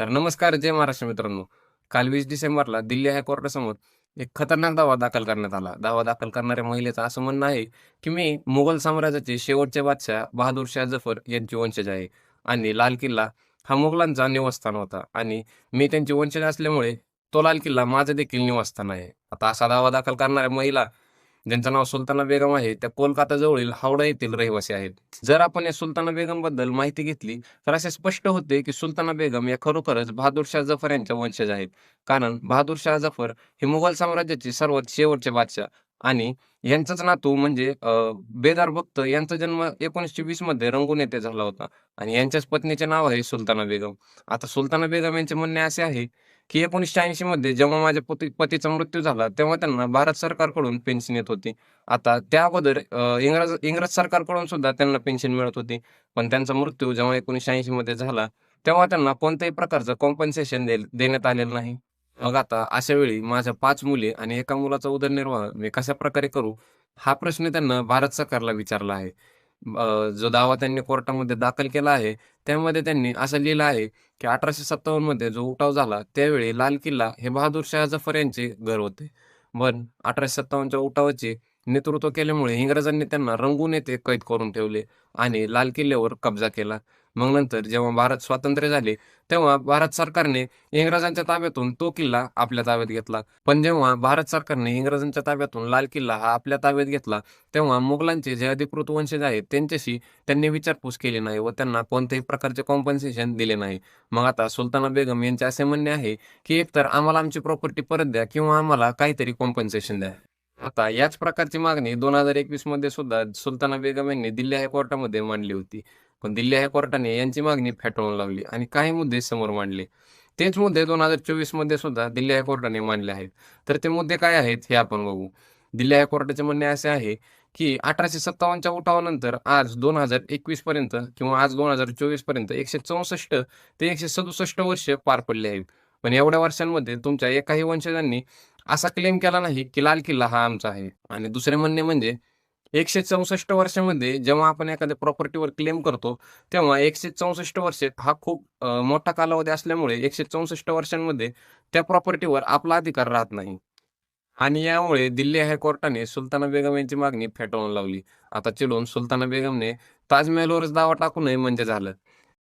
तर नमस्कार जय महाराष्ट्र मित्रांनो. काल वीस डिसेंबरला दिल्ली हायकोर्टासमोर एक खतरनाक दावा दाखल करण्यात आला. दावा दाखल करणाऱ्या महिलेचं असं म्हणणं आहे की मी मुघल साम्राज्याचे शेवटचे बादशाह बहादूर शाह जफर यांची वंशज आहे आणि लाल किल्ला हा मुघलांचा निवासस्थान होता आणि मी त्यांची वंशज असल्यामुळे तो लाल किल्ला माझं देखील निवासस्थान आहे. आता असा दावा दाखल करणाऱ्या महिला ज्यांचं नाव सुलताना बेगम आहे त्या कोलकाता जवळील हावडा येथील रहिवासी आहेत. जर आपण या सुलताना बेगमबद्दल माहिती घेतली तर असे स्पष्ट होते की सुलताना बेगम या खरोखरच बहादूर शाह जफर यांच्या वंशज आहेत. कारण बहादूर शाह जफर हे मुघल साम्राज्याचे सर्वात शेवटचे बादशाह आणि यांचाच नातू म्हणजे अं, बेदार भक्त यांचा जन्म एकोणीसशे वीसमध्ये रंगून येथे झाला होता. आणि यांच्याच पत्नीचे नाव आहे सुलताना बेगम. आता सुलताना बेगम यांचे म्हणणे असे आहे की एकोणीसशे ऐंशी मध्ये जेव्हा माझ्या पती पतीचा मृत्यू झाला तेव्हा त्यांना भारत सरकारकडून पेन्शन येत होती. आता त्या अगोदर इंग्रज इंग्रज सरकारकडून सुद्धा त्यांना पेन्शन मिळत होती. पण त्यांचा मृत्यू जेव्हा एकोणीसशे ऐंशी मध्ये झाला तेव्हा त्यांना कोणत्याही प्रकारचं कॉम्पन्सेशन देण्यात आलेलं नाही. मग आता अशा वेळी माझ्या पाच मुली आणि एका मुलाचा उदरनिर्वाह मी कशा प्रकारे करू हा प्रश्न त्यांना भारत सरकारला विचारला आहे. जो दावा त्यांनी कोर्टामध्ये दाखल केला आहे त्यामध्ये त्यांनी असं लिहिलं आहे की अठराशे सत्तावन्नमध्ये जो उठाव झाला त्यावेळी लाल किल्ला हे बहादूर शाह जफर यांचे घर होते. पण अठराशे सत्तावन्नच्या उठावाचे नेतृत्व केल्यामुळे इंग्रजांनी त्यांना रंगून येथे कैद करून ठेवले आणि लाल किल्ल्यावर कब्जा केला. मग नंतर जेव्हा भारत स्वातंत्र्य झाले तेव्हा भारत सरकारने इंग्रजांच्या ताब्यातून तो किल्ला आपल्या ताब्यात घेतला. पण जेव्हा भारत सरकारने इंग्रजांच्या ताब्यातून लाल किल्ला हा आपल्या ताब्यात घेतला तेव्हा मुघलांचे जे अधिकृत वंशज आहेत त्यांच्याशी त्यांनी विचारपूस केली नाही व त्यांना कोणत्याही प्रकारचे कॉम्पन्सेशन दिले नाही. मग आता सुलताना बेगम यांचे असे म्हणणे आहे की एकतर आम्हाला आमची प्रॉपर्टी परत द्या किंवा आम्हाला काहीतरी कॉम्पन्सेशन द्या. आता याच प्रकारची मागणी दोन हजार एकवीसमध्ये सुद्धा सुलताना बेगम यांनी दिल्ली हायकोर्टामध्ये मांडली होती. पण दिल्ली हायकोर्टाने यांची मागणी फेटाळून लावली आणि काही मुद्दे समोर मांडले. तेच मुद्दे दोन हजार चोवीसमध्ये सुद्धा दिल्ली हायकोर्टाने मांडले आहेत. तर ते मुद्दे काय आहेत हे आपण बघू. दिल्ली हायकोर्टाचे म्हणणे असे आहे की अठराशे सत्तावन्नच्या उठावानंतर आज दोन हजार एकवीस पर्यंत किंवा आज दोन हजार चोवीसपर्यंत एकशे चौसष्ट ते एकशे सदुसष्ट वर्ष पार पडले आहेत. पण एवढ्या वर्षांमध्ये तुमच्या एकाही वंशजांनी असा क्लेम केला नाही की लाल किल्ला हा आमचा आहे. आणि दुसरे म्हणणे म्हणजे एकशे चौसष्ट वर्षामध्ये जेव्हा आपण एखाद्या प्रॉपर्टीवर क्लेम करतो तेव्हा एकशे चौसष्ट वर्षे हा खूप मोठा कालावधी असल्यामुळे एकशे चौसष्ट वर्षांमध्ये त्या प्रॉपर्टीवर आपला अधिकार राहत नाही. आणि यामुळे दिल्ली हायकोर्टाने सुलताना बेगम यांची मागणी फेटाळून लावली. आता चिडून सुलताना बेगमने ताजमहलवरच दावा टाकू नये म्हणजे झालं.